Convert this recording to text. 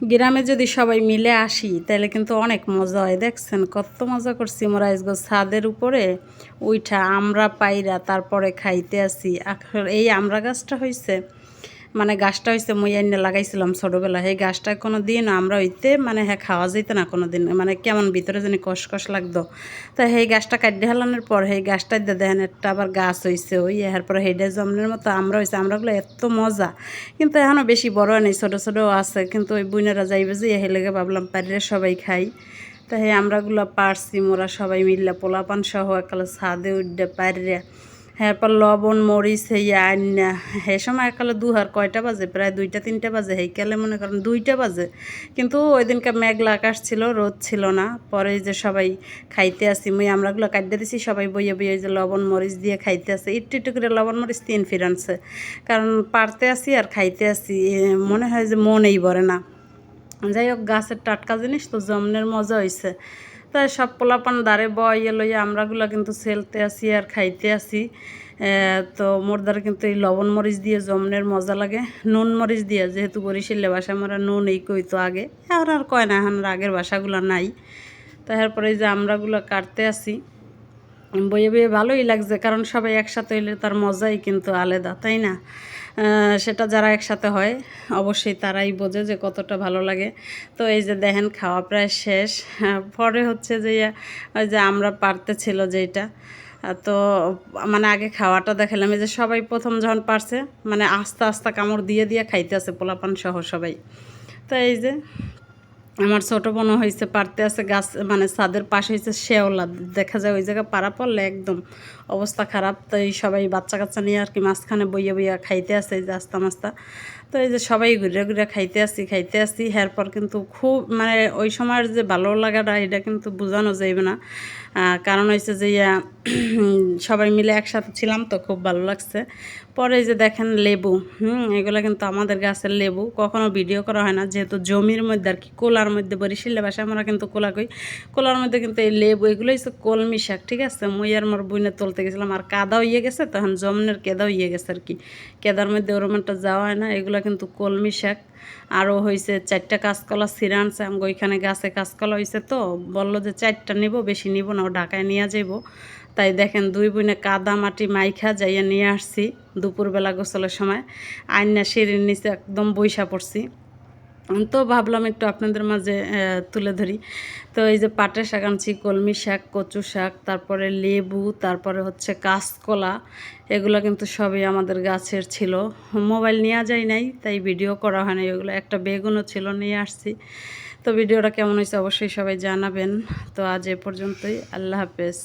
গ্রামে যদি সবাই মিলে আসি, তাহলে কিন্তু অনেক মজা হয়। দেখছেন কত মজা করছি মোরা আজগো ছাদের উপরে উইঠা আমরা পাইরা তারপরে খাইতে আসি। এই আমরা গাছটা হয়েছে মানে গাছটা হয়েছে মই এনে লাগাইছিলাম ছোটোবেলা। এই গাছটা কোনো দিন আমরা হইতে মানে হ্যাঁ খাওয়া যেত না কোনো দিন মানে কেমন ভিতরে জানি কষকষ লাগতো। তা সেই গাছটা কাটতে হেলানোর পর সেই গাছটা দিয়ে দেখেন একটা আবার গাছ হয়েছে ওই এর পরে হেডে জমনের মতো আমরা হয়েছে আমরাগুলো এত মজা। কিন্তু এখনও বেশি বড় নেই, ছোটো ছোটো আছে। কিন্তু ওই বুইনেরা যাইবে যে এহে লেগে ভাবলাম পারিলে সবাই খাই। তা হে আমরাগুলো পারছি, মোরা সবাই মিললে পোলাপান সহ একালে ছাদে উঠে পারিরে এরপর লবণ, মরিচ সেই আন্না হে সময় একালে দুহার কয়টা বাজে? প্রায় দুইটা, তিনটা বাজে। হেইকালে মনে করেন দুইটা বাজে। কিন্তু ওই দিনকে মেঘলা আকাশ ছিল, রোদ ছিল না। পরে যে সবাই খাইতে আসি, মুই আমরাগুলো কাটিয়ে দিছি, সবাই বইয়ে বইয়ে যে লবণ, মরিচ দিয়ে খাইতে আসে। একটু একটু করে লবণ, মরিচ তিন ফিরানছে কারণ পারতে আসি আর খাইতে আসি মনে হয় যে মনেই ভরে না। যাই হোক, গাছের টাটকা জিনিস তো জমনের মজা হয়েছে তাই সব পোলাপান দাঁড়ে বয়ে লইয়া আমরাগুলো কিন্তু সেলতে আসি আর খাইতে আসি। তো মোর দ্বারা কিন্তু এই লবণ মরিচ দিয়ে জমনের মজা লাগে। নুন মরিচ দিয়ে, যেহেতু বরিশালে বাসা আমরা নুন এই কইতো আগে। এখন আর কয় না এখন আর আগের বাসাগুলো নাই। তারপরে যে আমরাগুলো কাটতে আসি। বইয়ে বইয়ে ভালোই লাগছে, কারণ সবাই একসাথে হইলে তার মজাই কিন্তু আলাদা, তাই না? সেটা যারা একসাথে হয়, অবশ্যই তারাই বোঝে যে কতটা ভালো লাগে। তো এই যে দেখেন, খাওয়া প্রায় শেষ। পরে হচ্ছে যে ওই যে আমরা পারতে ছিল যেটা তো মানে আগে খাওয়াটা দেখালাম, এই যে সবাই প্রথম যখন পারছে মানে আস্তে আস্তে কামড় দিয়ে দিয়ে খাইতে আছে পোলাপান সহ সবাই। তো এই যে আমার ছোট বোনও হয়েছে পারতে আছে গাছ মানে ছাদের পাশে হয়েছে শেওলা। দেখা যায় ওই জায়গায় পারা পড়লে একদম অবস্থা খারাপ তো এই সবাই বাচ্চা কাচ্চা নিয়ে আর কি মাঝখানে বইয়া বইয়া খাইতে আসে এই যে আস্তা মাস্তা। তো এই যে সবাই ঘুরে ঘুরে খাইতে আসি খাইতে আসি এরপর কিন্তু খুব মানে ওই সময়ের যে ভালো লাগাটা এটা কিন্তু বোঝানো যাইবে না। কারণ হয়েছে যে ইয়া, সবাই মিলে একসাথে ছিলাম তো খুব ভালো লাগছে। পরে যে দেখেন লেবু হুম এগুলো কিন্তু আমাদের গাছের লেবু কখনো ভিডিও করা হয় না যেহেতু জমির মধ্যে আর কি কোলার মধ্যে বরিশালে বাসা আমরা কিন্তু কোলা কই। কোলার মধ্যে কিন্তু এই লেবু এগুলো হচ্ছে কলমি শাক, ঠিক আছে? মুই আর মোর বইনে তুলতে গেছিলাম, আর কাদা হইয়ে গেছে, তখন জমনের কেদা হইয়ে গেছে আর কি। কেদার মধ্যে ওরম একটা যাওয়া হয় না, এগুলো কিন্তু কলমি শাক। আরও হয়েছে চারটা কাঁচকলা সিরা আনছে আমাকে ওইখানে গাছে কাঁচকলা হয়েছে তো, বলল যে চারটা নিব, বেশি নিব না, ও ঢাকায় নিয়ে যাইব। তাই দেখেন দুই বোনে কাদা মাটি মাইখা যাইয়া নিয়ে আসছি, দুপুরবেলা গোসলের সময়। আইনা সিঁড়ির নিচে একদম বৈশা পড়ছি। তো ভাবলাম একটু আপনাদের মাঝে তুলে ধরি। তো এই যে পাটের শাক আনছি, কলমি শাক, কচু শাক, তারপরে লেবু, তারপরে হচ্ছে কাঁচকলা, এগুলো কিন্তু সবই আমাদের গাছের ছিল। মোবাইল নেওয়া যায় নাই, তাই ভিডিও করা হয় নাই। ওগুলো একটা বেগুনও ছিল, নিয়ে আসছি। তো ভিডিওটা কেমন হয়েছে অবশ্যই সবাই জানাবেন। তো আজ এ পর্যন্তই, আল্লাহ হাফেজ।